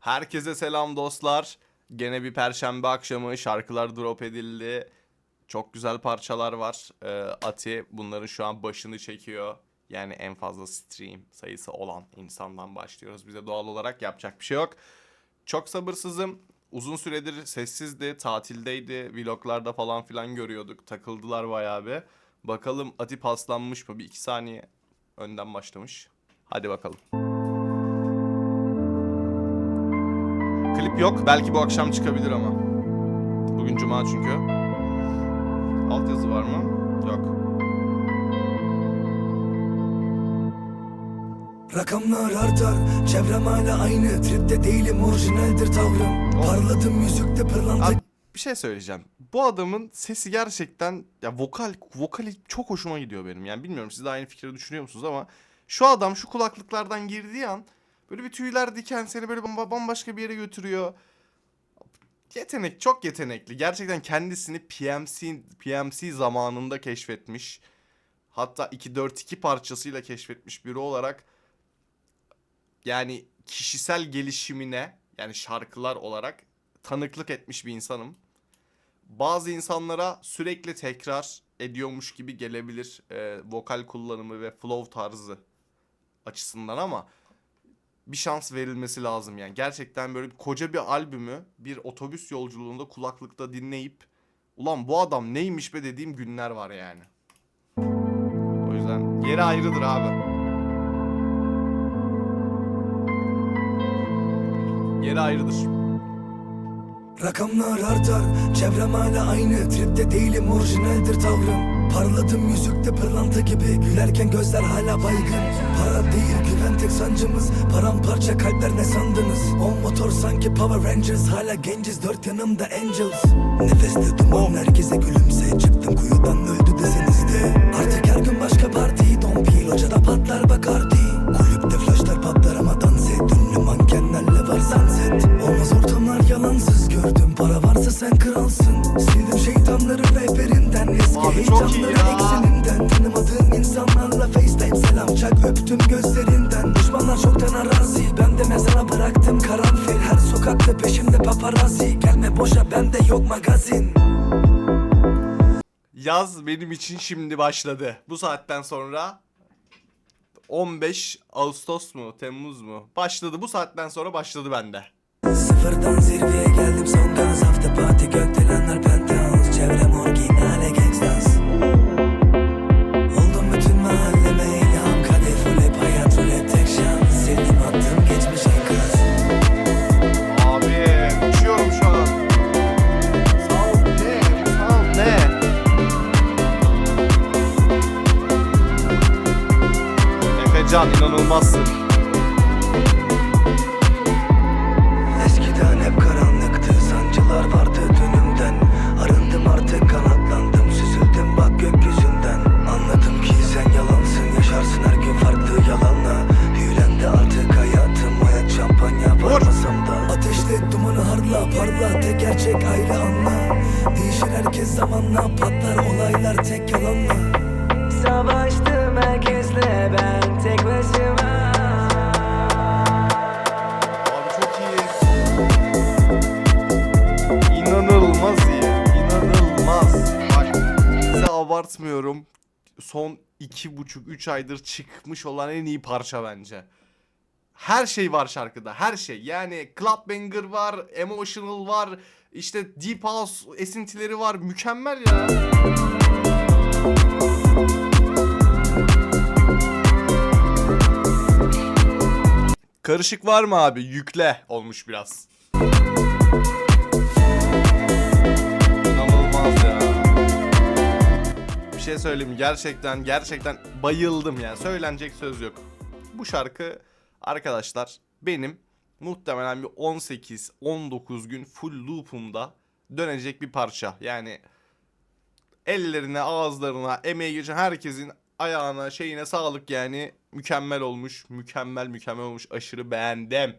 Herkese selam dostlar. Gene bir perşembe akşamı şarkılar drop edildi. Çok güzel parçalar var. Ee, Ati bunların şu an başını çekiyor. Yani en fazla stream sayısı olan insandan başlıyoruz. Bize doğal olarak yapacak bir şey yok. Çok sabırsızım. Uzun süredir sessizdi, tatildeydi. Vloglarda falan filan görüyorduk. Takıldılar bayağı bir. Bakalım Ati paslanmış mı? Bir iki saniye önden başlamış. Hadi bakalım. Klip yok. Belki bu akşam çıkabilir ama. Bugün cuma çünkü. Altyazı var mı? Yok. Rakamlar artar, çevrem hala aynı Tripte değilim, orijinaldir tavrım Parladım yüzükte pırlanta Abi bir şey söyleyeceğim. Bu adamın sesi gerçekten ya vokal vokali çok hoşuma gidiyor benim. Yani bilmiyorum siz de aynı fikri düşünüyor musunuz ama şu adam şu kulaklıklardan girdiği an böyle bir tüyler diken seni böyle bamba- bambaşka bir yere götürüyor. Yetenek çok yetenekli. Gerçekten kendisini PMC PMC zamanında keşfetmiş. Hatta 2-4-2 parçasıyla keşfetmiş biri olarak yani kişisel gelişimine yani şarkılar olarak tanıklık etmiş bir insanım. Bazı insanlara sürekli tekrar ediyormuş gibi gelebilir e, vokal kullanımı ve flow tarzı açısından ama bir şans verilmesi lazım yani. Gerçekten böyle koca bir albümü bir otobüs yolculuğunda kulaklıkta dinleyip ulan bu adam neymiş be dediğim günler var yani. O yüzden yeri ayrıdır abi. Yeri ayrıdır. Rakamlar artar, çevrem hala aynı Tripte değilim, orijinaldir tavrım Parladım yüzükte pırlanta gibi. Gülerken gözler hala baygın. Para değil güven tek sancımız. Paramparça kalpler ne sandınız? On motor sanki Power Rangers. Hala genciz dört yanımda Angels. Nefeste duman herkese gülümse ekseninden Tanımadığım insanlarla FaceTime selam çak Öptüm gözlerinden Düşmanlar çoktan arazi Ben de mezara bıraktım karanfil Her sokakta peşimde paparazzi Gelme boşa bende yok magazin Yaz benim için şimdi başladı. Bu saatten sonra 15 Ağustos mu, Temmuz mu? Başladı. Bu saatten sonra başladı bende. Sıfırdan zirveye geldim son gaz Hafta parti gökdelenler penthouse Efecan inanılmazsın. Eskiden hep karanlıktı Sancılar vardı dönümden Arındım artık kanatlandım Süzüldüm bak gökyüzünden. Anladım ki sen yalansın Yaşarsın her gün farklı yalanla. Büyülendi artık hayatım Hayat şampanya varmasam da. Harla parla gerçek ayrı anla. Değişir herkes zamanla Patlar olaylar tek yalanla abartmıyorum. Son iki buçuk üç aydır çıkmış olan en iyi parça bence. Her şey var şarkıda. Her şey. Yani club banger var, emotional var, işte deep house esintileri var. Mükemmel ya. Karışık var mı abi? Yükle olmuş biraz. Söyleyeyim gerçekten gerçekten bayıldım ya. Söylenecek söz yok. Bu şarkı arkadaşlar benim muhtemelen bir 18-19 gün full loop'umda dönecek bir parça. Yani ellerine, ağızlarına, emeği geçen herkesin ayağına, şeyine sağlık yani. Mükemmel olmuş. Mükemmel mükemmel olmuş. Aşırı beğendim.